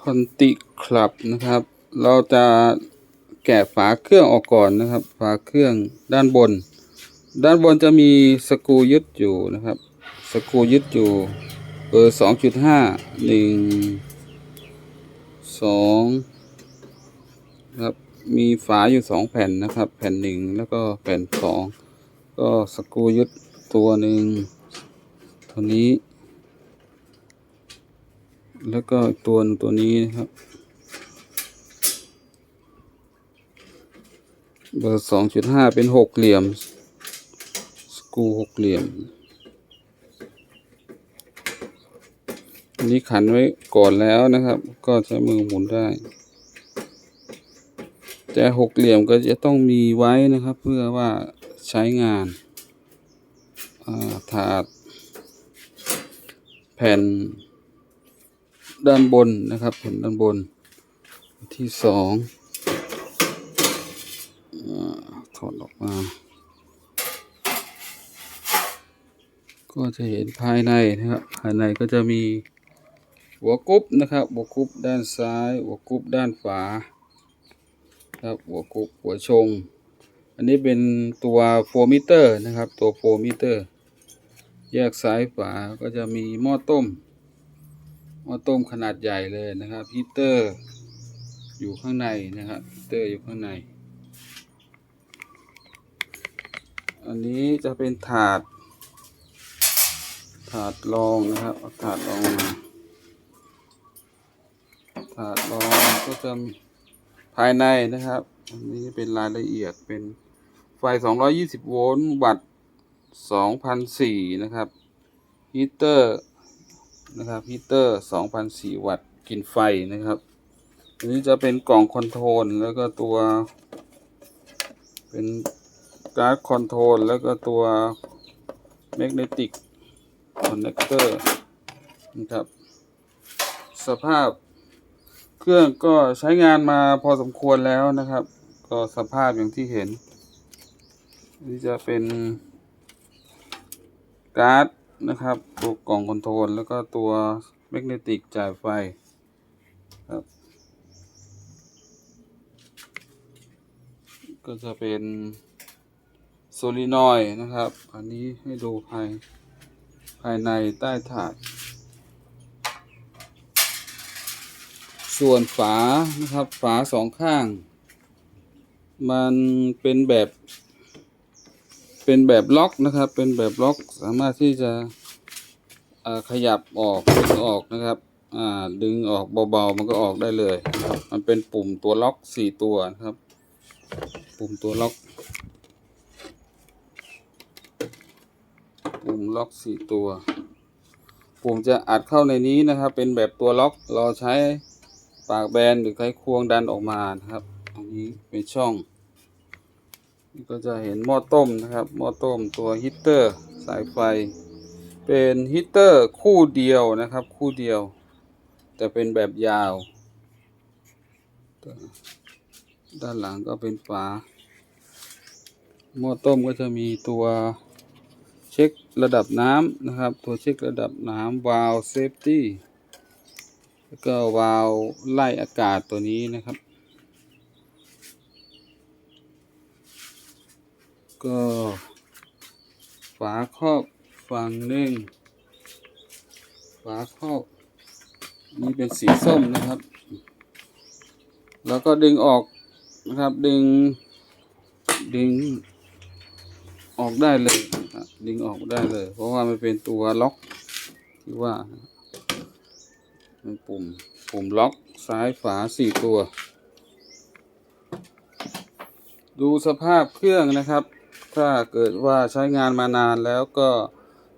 คอนติคลับนะครับ เราจะแกะฝาเครื่องออกก่อนนะครับ ฝาเครื่องด้านบน ด้านบนจะมีสกูยึดอยู่นะครับ สกูยึดอยู่เบอร์สองจุดห้าหนึ่งสองครับมีฝาอยู่สองแผ่นนะครับ แผ่นหนึ่งแล้วก็แผ่นสองก็สกูยึดตัวหนึ่งตัวนี้ แล้วก็ตัวตัวนี้นะครับ เบอร์สองจุดห้าเป็นหกเหลี่ยม สกรูหกเหลี่ยมนนี้ขันไว้ก่อนแล้วนะครับ ก็ใช้มือหมุนได้ แต่หกเหลี่ยมก็จะต้องมีไว้นะครับ เพื่อว่าใช้งานาถาด แผ่น ด้านบนนะครับแผ่นด้านบนที่สองอถอดออกมา ก็จะเห็นภายในนะครับภายในก็จะมีหัวกรุ๊ปนะครับ หัวกรุ๊ปด้านซ้าย หัวกรุ๊ปด้านขวาครับหัวกรุ๊ปหัวชง อันนี้เป็นตัวโฟมิเตอร์นะครับ ตัวโฟมิเตอร์ แยกซ้ายขวาก็จะมีหม้อต้ม ม้อต้มขนาดใหญ่เลยนะครับฮีเตอร์ อยู่ข้างในนะครับฮีเตอร์อยู่ข้างใน อันนี้จะเป็นถาด ถาดรองนะครับเอาถาดรองมาถาดรองก็จะภายในนะครับ อันนี้เป็นรายละเอียดเป็นไฟ 220 โวลต์วัตต์ 2,004 นะครับฮีเตอร์ นะครับฮีเตอร์2,004วัตต์กินไฟนะครับ อันนี้จะเป็นกล่องคอนโทรลแล้วก็ตัว เป็นการ์ดคอนโทรลแล้วก็ตัวแมกเนติกคอนเนคเตอร์นะครับ สภาพเครื่องก็ใช้งานมาพอสมควรแล้วนะครับ ก็สภาพอย่างที่เห็น นี่จะเป็นการ์ด นะครับ ตัวกล่องคอนโทรลแล้วก็ตัวแมกเนติกจ่ายไฟครับก็จะเป็นโซลินอยด์นะครับ อันนี้ให้ดูภายภายในใต้ถาด ส่วนฝานะครับ ฝาสองข้าง มันเป็นแบบ เป็นแบบล็อกนะครับ เป็นแบบล็อกสามารถที่จะขยับออกดึงออกนะครับดึงออกเบาๆ มันก็ออกได้เลยนะครับ มันเป็นปุ่มตัวล็อกสี่ตัวนะครับ ปุ่มตัวล็อก ปุ่มล็อกสี่ตัว ปุ่มจะอัดเข้าในนี้นะครับ เป็นแบบตัวล็อก เราใช้ปากแบนหรือไขควงดันออกมานะครับ อันนี้เป็นช่อง ก็จะเห็นหม้อต้มนะครับ หม้อต้มตัวฮีเตอร์สายไฟ เป็นฮีเตอร์คู่เดียวนะครับ คู่เดียว แต่เป็นแบบยาว ด้านหลังก็เป็นฝา หม้อต้มก็จะมีตัวเช็คระดับน้ำนะครับ ตัวเช็คระดับน้ำวาล์วเซฟตี้แล้วก็วาล์วไล่อากาศตัวนี้นะครับ ก็ ฝาครอบฝั่งหนึ่งฝาครอบนี่เป็นสีส้มนะครับ แล้วก็ดึงออกนะครับดึง ดึงออกได้เลยนะครับดึงออกได้เลย เพราะว่ามันเป็นตัวล็อกที่ว่าเป็นปุ่มปุ่มล็อกซ้ายฝาสี่ตัว ดูสภาพเครื่องนะครับ ถ้าเกิดว่าใช้งานมานานแล้วก็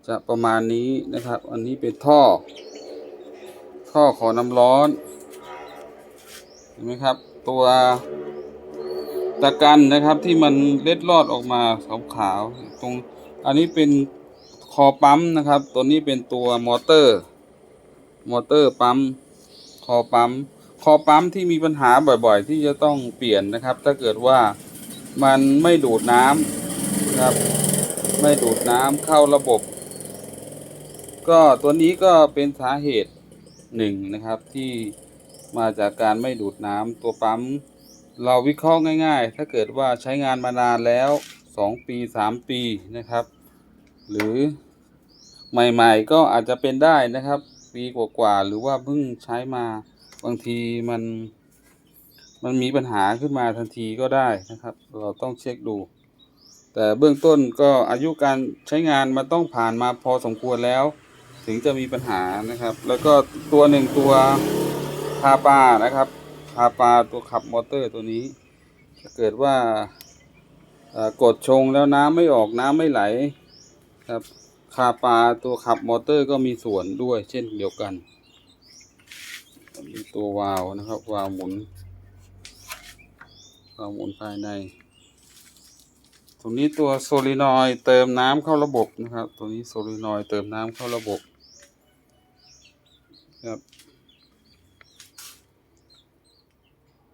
จะประมาณนี้นะครับ อันนี้เป็นท่อ ท่อขอน้ำร้อน เห็นไหมครับ ตัวตะกันนะครับที่มันเล็ดลอดออกมาขาวๆตรง อันนี้เป็นคอปั๊มนะครับ ตัวนี้เป็นตัวมอเตอร์ มอเตอร์ปั๊ม คอปั๊ม คอปั๊มที่มีปัญหาบ่อยๆ ที่จะต้องเปลี่ยนนะครับ ถ้าเกิดว่ามันไม่ดูดน้ำ นะครับ ไม่ดูดน้ำเข้าระบบ ก็ตัวนี้ก็เป็นสาเหตุหนึ่งนะครับที่มาจากการไม่ดูดน้ำตัวปั๊มเราวิเคราะห์ง่าย ๆ ถ้าเกิดว่าใช้งานมานานแล้วสองปีสามปีนะครับ หรือใหม่ๆ ก็อาจจะเป็นได้นะครับ ปีกว่าๆหรือว่าเพิ่งใช้มาบางทีมันมันมีปัญหาขึ้นมาทันทีก็ได้นะครับ เราต้องเช็คดู แต่เบื้องต้นก็อายุการใช้งานมันต้องผ่านมาพอสมควรแล้ว ถึงจะมีปัญหานะครับ แล้วก็ตัวหนึ่งตัวพาปานะครับพาปาตัวขับมอเตอร์ตัวนี้ถ้าเกิดว่ากดชงแล้วน้ำไม่ออกน้ำไม่ไหลครับคาปาตัวขับมอเตอร์ก็มีส่วนด้วยเช่นเดียวกันมีตัววาล์วนะครับวาล์วหมุนวาล์วหมุนภายใน ตรงนี้ตัวโซลินอยด์เติมน้ำเข้าระบบนะครับ ตัวนี้โซลินอยด์เติมน้ำเข้าระบบครับ